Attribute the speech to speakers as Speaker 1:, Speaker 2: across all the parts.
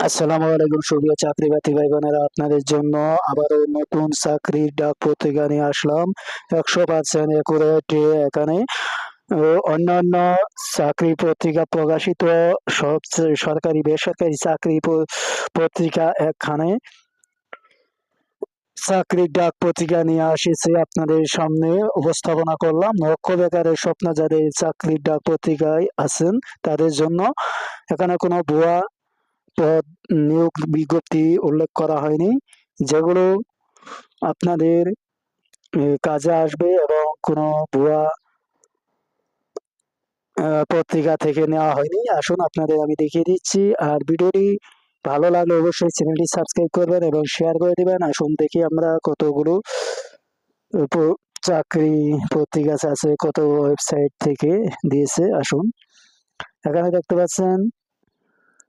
Speaker 1: আসসালামু আলাইকুম সুপ্রিয় চাকরি বাতি ভাই বোনেরা আপনাদের জন্য আবারও নতুন চাকরির ডাক পত্রিকা নিয়ে আসলাম। একশো পার্সেন্ট একুরেট এখানে। অন্যান্য চাকরি পত্রিকা প্রকাশিত সব সরকারি, বেসরকারি চাকরি পত্রিকা একখানে। চাকরির ডাক পত্রিকা নিয়ে আসিছে আপনাদের সামনে, উপস্থাপনা করলাম। লক্ষ্য বেকারের স্বপ্ন যাদের চাকরির ডাক পত্রিকায় আছেন তাদের জন্য। এখানে কোনো ভুয়া পদ নিয়োগ বিজ্ঞপ্তি উল্লেখ করা হয়নি, যেগুলো আপনাদের কাজে আসবে এবং কোনো ভুয়া পত্রিকা থেকে নেওয়া হয়নি। আসুন আপনাদের আমি দেখিয়ে দিচ্ছি। আর ভিডিওটি ভালো লাগলে অবশ্যই চ্যানেলটি সাবস্ক্রাইব করবেন এবং শেয়ার করে দিবেন। আসুন দেখি আমরা কতগুলো চাকরি পত্রিকা আছে, কত ওয়েবসাইট থেকে দিয়েছে। আসুন, এখানে দেখতে পাচ্ছেন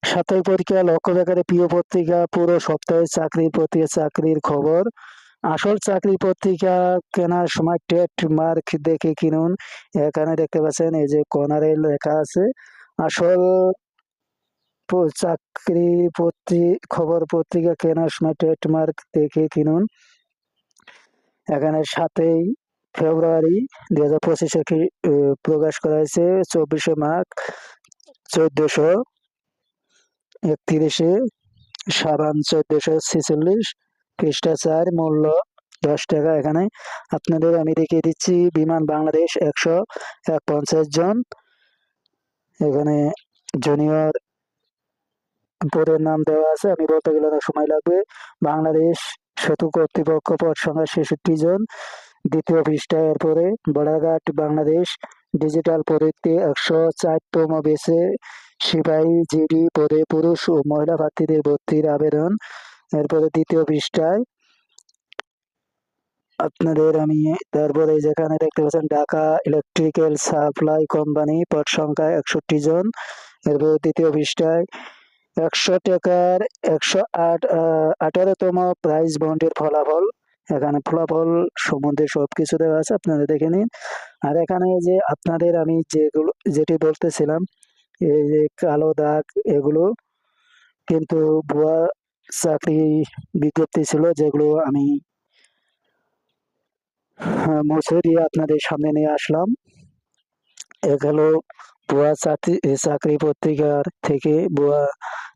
Speaker 1: সাপ্তাহিক পত্রিকা লক্ষ্য বেকারে প্রিয় পত্রিকা, পুরো সপ্তাহে চাকরির পত্রিকা চাকরির খবর। আসল চাকরি পত্রিকা কেনার সময় টেট মার্ক দেখে কিনুন। এখানে দেখতে পাচ্ছেন, এই যে কর্নারে লেখা আছে, আসল চাকরি পত্রি, খবর পত্রিকা কেনার সময় টেট মার্ক দেখে কিনুন। এখানে সাতই ফেব্রুয়ারি দুই হাজার পঁচিশে প্রকাশ করা হয়েছে, চব্বিশে মার্চ চোদ্দশো একত্রিশে সাবান চোদ্দশো ছেচল্লিশ পৃষ্ঠা চার মূল্য দশ টাকা। এখানে আপনাদের আমি দেখিয়ে দিচ্ছি, বিমান বাংলাদেশ একশো এক পঞ্চাশ জন। এখানে জুনিয়র পদের নাম দেওয়া আছে, আমি বলতে গেলে সময় লাগবে। বাংলাদেশ সেতু কর্তৃপক্ষ পদ সংখ্যা ছেষট্টি জন। দ্বিতীয় পৃষ্ঠা এরপরে বর্ডারঘাট বাংলাদেশ ডিজিটাল প্রযুক্তি একশো চারতম বেসে সিপাহী জিডি পদে পুরুষ ও মহিলা প্রার্থীদের ভর্তির আবেদন। এরপরে দ্বিতীয় পৃষ্ঠায় আপনাদের আমি তারপরে যেখানে দেখতে পাচ্ছেন, ঢাকা ইলেকট্রিক্যাল সাপ্লাই কোম্পানি পদ সংখ্যা একষট্টি জন। এরপরে দ্বিতীয় পৃষ্ঠায় একশো টাকার একশো আট আঠারোতম প্রাইজ বন্ডের ফলাফল। এখানে ফলাফল, সম্বন্ধে সবকিছু দেওয়া আছে, আপনারা দেখে নিন। আর এখানে যে আপনাদের আমি যেগুলো, যেটি বলতেছিলাম, এই যে কালো দাগ, এগুলো কিন্তু ভুয়া চাকরি বিজ্ঞপ্তি ছিল, যেগুলো আমি মুছে দিয়ে আপনাদের সামনে নিয়ে আসলাম। এগুলো ভুয়া চাকরি চাকরি পত্রিকার থেকে ভুয়া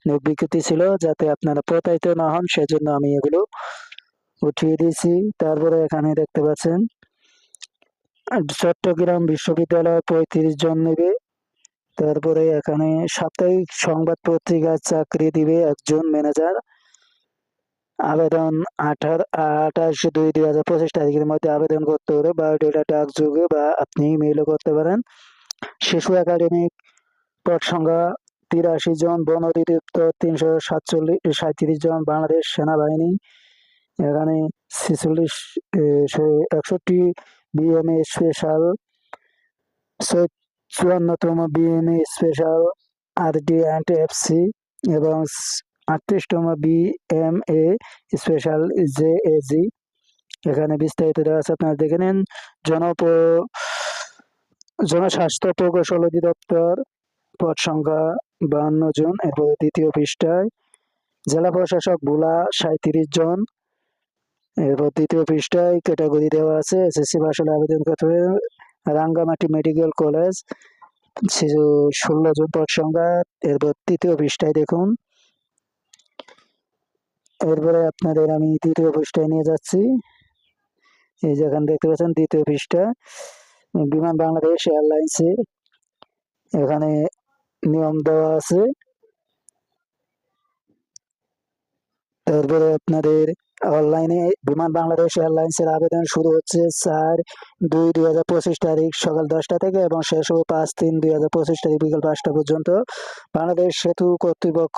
Speaker 1: নিয়োগ বিজ্ঞপ্তি ছিল, যাতে আপনারা প্রতারিত না হন, সেজন্য আমি এগুলো উঠিয়ে দিয়েছি। তারপরে এখানে দেখতে পাচ্ছেন চট্টগ্রাম বিশ্ববিদ্যালয় পঁয়ত্রিশ জন নেবে। তারপরে এখানে সাপ্তাহিক সংবাদ পত্রিকার চাকরি দিবে একজন ম্যানেজার। আবেদন আঠার, আঠাশ দুই দুই হাজার পঁচিশ তারিখের মধ্যে আবেদন করতে হবে বায়োডেটা ডাক যুগে বা আপনি ইমেইলও করতে পারেন। শিশু একাডেমিক পদ সংখ্যা তিরাশি জন, বন অধিদপ্তর তিনশো সাতচল্লিশ সাঁত্রিশ জন, বাংলাদেশ সেনাবাহিনী এখানে ছেচল্লিশ একষট্টি BMA special চুয়ান্নতম BMA special R D and FC এবং আটত্রিশতম বিএমএ স্পেশাল জে এজি এখানে বিস্তারিত দেওয়া আছে, আপনারা দেখে নিন। জনপ, জনস্বাস্থ্য প্রকৌশল অধিদপ্তর, পদ সংখ্যা বাহান্ন জন, এরপরে দ্বিতীয় পৃষ্ঠায়। জেলা প্রশাসক ভোলা সাঁত্রিশ জন। এরপর দ্বিতীয় পৃষ্ঠায় ক্যাটাগরি দেওয়া আছে এসএসসি পাশ হলে আবেদন করতে হবে। রাঙ্গামাটি মেডিকেল কলেজ ষোলো জন পদ সংখ্যা। এরপর তৃতীয় পৃষ্ঠায় দেখুন। এরপরে আপনাদের আমি তৃতীয় পৃষ্ঠায় নিয়ে যাচ্ছি। এই যেখানে দেখতে পাচ্ছেন দ্বিতীয় পৃষ্ঠা, বিমান বাংলাদেশ এয়ারলাইন্সের এখানে নিয়ম দেওয়া আছে। তারপরে আপনাদের অনলাইনে বিমান বাংলাদেশ এয়ারলাইন্সের আবেদন শুরু হচ্ছে চার দুই দুই হাজার পঁচিশ তারিখ সকাল দশটা থেকে এবং শেষ হবে পাঁচ, তিন, দুই হাজার পঁচিশ তারিখ বিকেল পাঁচটা পর্যন্ত। বাংলাদেশ সেতু কর্তৃপক্ষ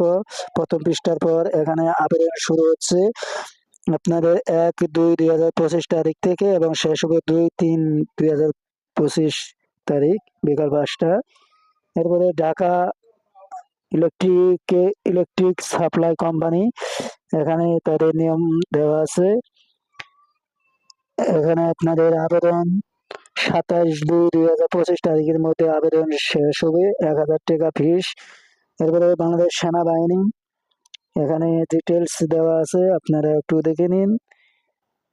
Speaker 1: প্রথম পৃষ্ঠার পর এখানে আবেদন শুরু হচ্ছে। আপনাদের এক, দুই দুই হাজার পঁচিশ তারিখ থেকে এবং শেষ হবে দুই, তিন, দুই হাজার পঁচিশ তারিখ বিকাল পাঁচটা। এরপরে Dhaka electric electric supply company এখানে তাদের নিয়ম দেওয়া আছে। এখানে আপনাদের আবেদন সাতাশ দুই দুই হাজার পঁচিশ তারিখের মধ্যে আবেদন শেষ হবে, এক হাজার টাকা ফিস এরপরে বাংলাদেশ সেনাবাহিনী, এখানে ডিটেলস দেওয়া আছে, আপনারা একটু দেখে নিন।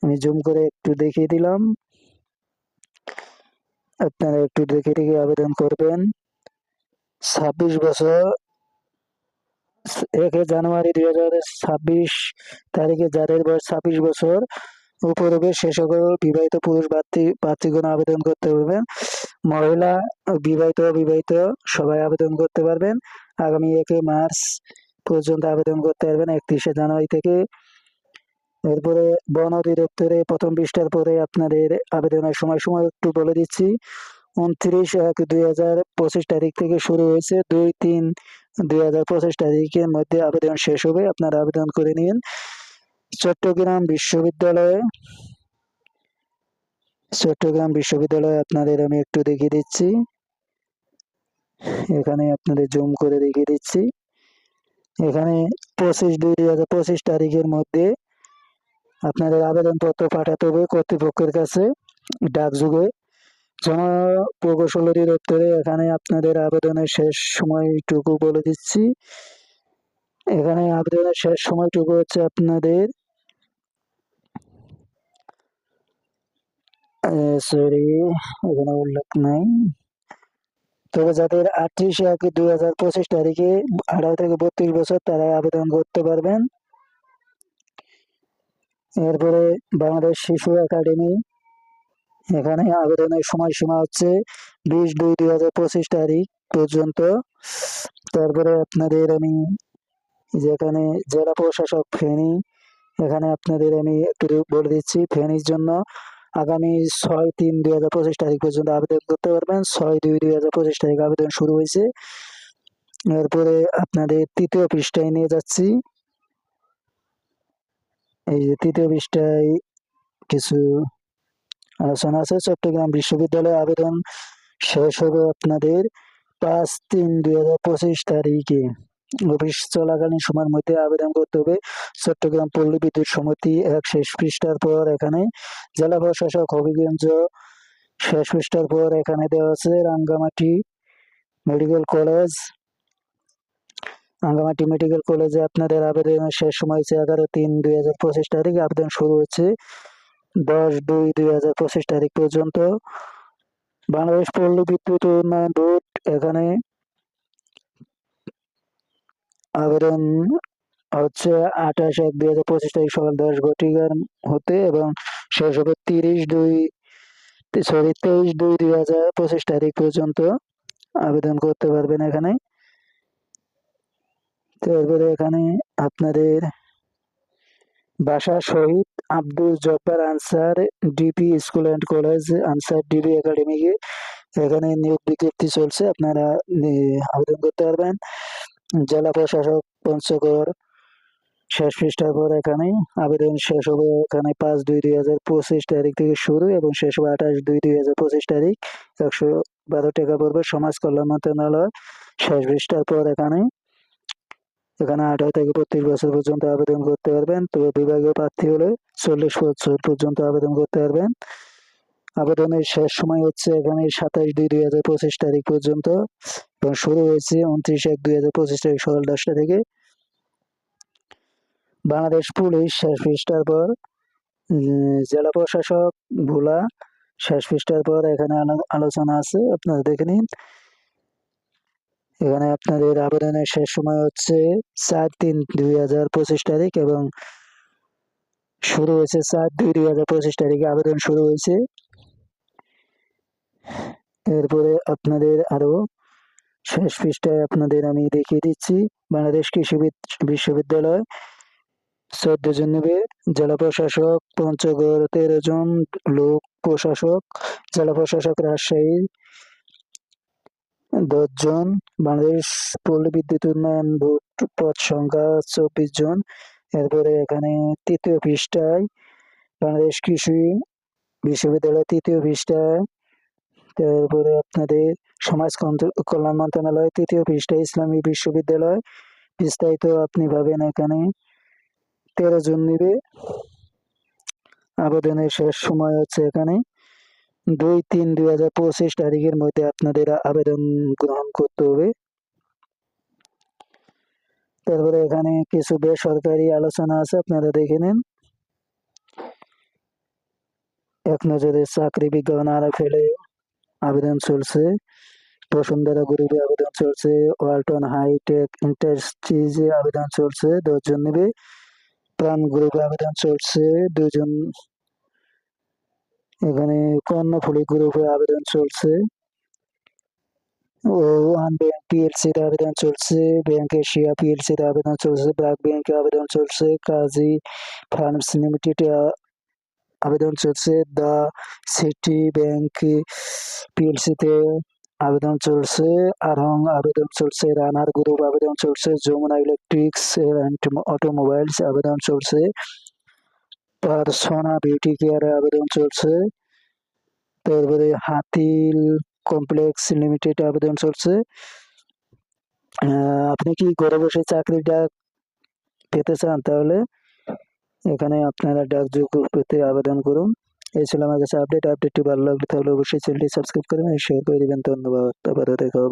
Speaker 1: আমি জুম করে একটু দেখিয়ে দিলাম। আপনারা একটু দেখে দেখে আবেদন করবেন। ছাব্বিশ বছর এক জানুয়ারি দুই হাজার ছাব্বিশ তারিখে যাদের বয়স ছাব্বিশ বছর উপরে সে সকল বিবাহিত পুরুষ প্রার্থী প্রার্থীগণ আবেদন করতে পারবেন। মহিলা বিবাহিত, অবিবাহিত সবাই আবেদন করতে পারবেন। আগামী একে মার্চ পর্যন্ত আবেদন করতে পারবেন, একত্রিশে জানুয়ারি থেকে। এরপরে বন অধিদপ্তরে প্রথম পৃষ্ঠার পরে আপনাদের আবেদনের সময় সময় একটু বলে দিচ্ছি। উনত্রিশ এক দুই হাজার পঁচিশ তারিখ থেকে শুরু হয়েছে। দুই তিন দুই হাজার পঁচিশ তারিখের মধ্যে আবেদন শেষ হবে। আপনারা আবেদন করে নিন। চট্টগ্রাম বিশ্ববিদ্যালয়ে চট্টগ্রাম বিশ্ববিদ্যালয়ে আপনাদের আমি একটু দেখিয়ে দিচ্ছি। এখানে আপনাদের জুম করে দেখিয়ে দিচ্ছি। এখানে পঁচিশ দুই দুই হাজার পঁচিশ তারিখের মধ্যে আপনাদের আবেদনপত্র পাঠাতে হবে কর্তৃপক্ষের কাছে। ডাকযোগে জন প্রকৌশল অধিদপ্তরে এখানে আপনাদের আবেদনের শেষ সময়টুকু বলে দিচ্ছি। এখানে আবেদনের শেষ সময়টুকু হচ্ছে আপনাদের সরি এখানে উল্লেখ নাই। তবে যাদের আটত্রিশ এক দুই হাজার পঁচিশ তারিখে আঠারো থেকে বত্রিশ বছর তারা আবেদন করতে পারবেন। এরপরে বাংলাদেশ শিশু একাডেমি এখানে আবেদনের সময়সীমা হচ্ছে বিশ দুই দুই হাজার পঁচিশ তারিখ পর্যন্ত। তারপরে আপনাদের আমি যেখানে জেলা প্রশাসক ফেনী, এখানে আপনাদের আমি একটু বলে দিচ্ছি, ফেনীর জন্য আগামী ছয় তিন দুই হাজার পঁচিশ তারিখ পর্যন্ত আবেদন করতে পারবেন। ছয় দুই দুই হাজার পঁচিশ তারিখ আবেদন শুরু হয়েছে। এরপরে আপনাদের তৃতীয় পৃষ্ঠায় নিয়ে যাচ্ছি। এই যে তৃতীয় পৃষ্ঠায় কিছু আলোচনা আছে, চট্টগ্রাম বিশ্ববিদ্যালয়ে আবেদন শেষ হবে আপনাদের পাঁচ তিন দুই হাজার পঁচিশ তারিখে। অফিস চলাকালীন সময়ের মধ্যে আবেদন করতে হবে। চট্টগ্রাম পল্লী বিদ্যুৎ সমিতি এক শেষ পৃষ্ঠার পর এখানে জেলা প্রশাসক হবিগঞ্জ শেষ পৃষ্ঠার পর এখানে দেওয়া আছে Rangamati medical college. Rangamati medical কলেজে আপনাদের আবেদনের শেষ সময় হচ্ছে এগারো তিন দুই হাজার পঁচিশ তারিখ আবেদন শুরু হচ্ছে। দশ দুই দুই হাজার পঁচিশ তারিখ পর্যন্ত বাংলাদেশ পল্লী বিদ্যুৎ উন্নয়ন বোর্ড এখানে আবেদন হচ্ছে আঠাশ এক দুই হাজার পঁচিশ তারিখ সকাল দশ ঘটিকার হতে এবং শেষ হবে তিরিশ দুই, সরি, তেইশ দুই দুই হাজার পঁচিশ তারিখ পর্যন্ত আবেদন করতে পারবেন এখানে। তারপরে এখানে আপনাদের বাসা Shahid Abdul Jabbar Ansar, DP school and college, Ansar DB একাডেমিকে এখানে নিয়োগ বিজ্ঞপ্তি চলছে, আপনারা আবেদন করতে পারবেন। জেলা প্রশাসক পঞ্চগড়, শেষ পৃষ্ঠার পর এখানে আবেদন শেষ হবে এখানে পাঁচ দুই দুই হাজার পঁচিশ তারিখ থেকে শুরু এবং শেষ হবে আঠাশ দুই দুই হাজার পঁচিশ তারিখ। একশো বারো টাকা পড়বে সমাজ কল্যাণ মন্ত্রণালয়। শেষ পৃষ্ঠার পর এখানে এখানে আঠারো থেকে বত্রিশ বছর পর্যন্ত আবেদন করতে পারবেন। তবে বিভাগীয় প্রার্থী হলে চল্লিশ বছর পর্যন্ত আবেদন করতে পারবেন। আবেদনের শেষ সময় হচ্ছে এখানে সাতাশ দুই দুই হাজার পঁচিশ তারিখ পর্যন্ত এবং শুরু হয়েছে উনত্রিশ এক দুই হাজার পঁচিশ তারিখ সকাল দশটা থেকে। বাংলাদেশ পুলিশ শেষ পৃষ্ঠার পর জেলা প্রশাসক ভোলা শেষ পৃষ্ঠার পর এখানে আলোচনা আছে, আপনারা দেখে নিন। এখানে আপনাদের আবেদনের শেষ সময় হচ্ছে চার তিন দুই হাজার পঁচিশ তারিখ এবং শুরু হয়েছে চার দুই দুই হাজার পঁচিশ তারিখে আবেদন শুরু হয়েছে। এরপরে আপনাদের আরও শেষ পৃষ্ঠায় আপনাদের আমি দেখিয়ে দিচ্ছি। বাংলাদেশ কৃষি বিশ্ববিদ্যালয়, চোদ্দ জন নেবে জেলা প্রশাসক, পঞ্চগড়, তেরো জন লোক প্রশাসক, জেলা প্রশাসক রাজশাহী দশজন বাংলাদেশ পল্লী বিদ্যুৎ উন্নয়ন বোর্ড পদ সংখ্যা চব্বিশ জন। এরপরে এখানে তৃতীয় পৃষ্ঠায় বাংলাদেশ কৃষি বিশ্ববিদ্যালয় তৃতীয় পৃষ্ঠায়। তারপরে আপনাদের সমাজ কল্যাণ মন্ত্রণালয় তৃতীয় পৃষ্ঠায় ইসলামী বিশ্ববিদ্যালয়। বিস্তারিত আপনি পাবেন এখানে। তেরো জুন নিবে। আবেদনের শেষ সময় হচ্ছে এখানে। দুই তিন দুই হাজার পঁচিশ তারিখের মধ্যে আপনাদের আবেদন গ্রহণ করতে হবে। তারপরে এখানে কিছু বেসরকারি আলোচনা আছে, আপনারা দেখে নিন। এক নজরে চাকরি বিজ্ঞাপন ফেলে আবেদন চলছে। বসুন্ধরা গ্রুপে আবেদন চলছে, ওয়ালটন হাইটেক ইন্ডাস্ট্রিজে আবেদন চলছে, দশজন নেবে। প্রাণ গ্রুপে আবেদন চলছে, দুজন এখানে কর্ণফুলি গ্রুপে আবেদন চলছে। ও ওয়ান ব্যাংক পিএলসিতে আবেদন চলছে ব্যাংক এশিয়া পিএলসিতে আবেদন চলছে ব্র্যাক ব্যাংকে আবেদন চলছে কাজী ফার্মস লিমিটেডে আবেদন চলছে দ্য সিটি ব্যাংক পিএলসিতে আবেদন চলছে আরং আবেদন চলছে রানার গ্রুপ আবেদন চলছে যমুনা ইলেকট্রিক্স অ্যান্ড অটোমোবাইলস আবেদন চলছে পারসোনা বিউটি কেয়ারে আবেদন চলছে তারপরে হাতিল কমপ্লেক্স লিমিটেড আবেদন চলছে। আপনি কি ঘরে বসে চাকরির ডাক পেতে চান তাহলে? এখানে আপনারা ডাকযোগ্য পেতে আবেদন করুন। এই ছিল আমার কাছে আপডেট আপডেটটি ভালো লাগলে তাহলে অবশ্যই চ্যানেলটি সাবস্ক্রাইব করবেন শেয়ার করে দেবেন। ধন্যবাদ। আবারও দেখা হবে।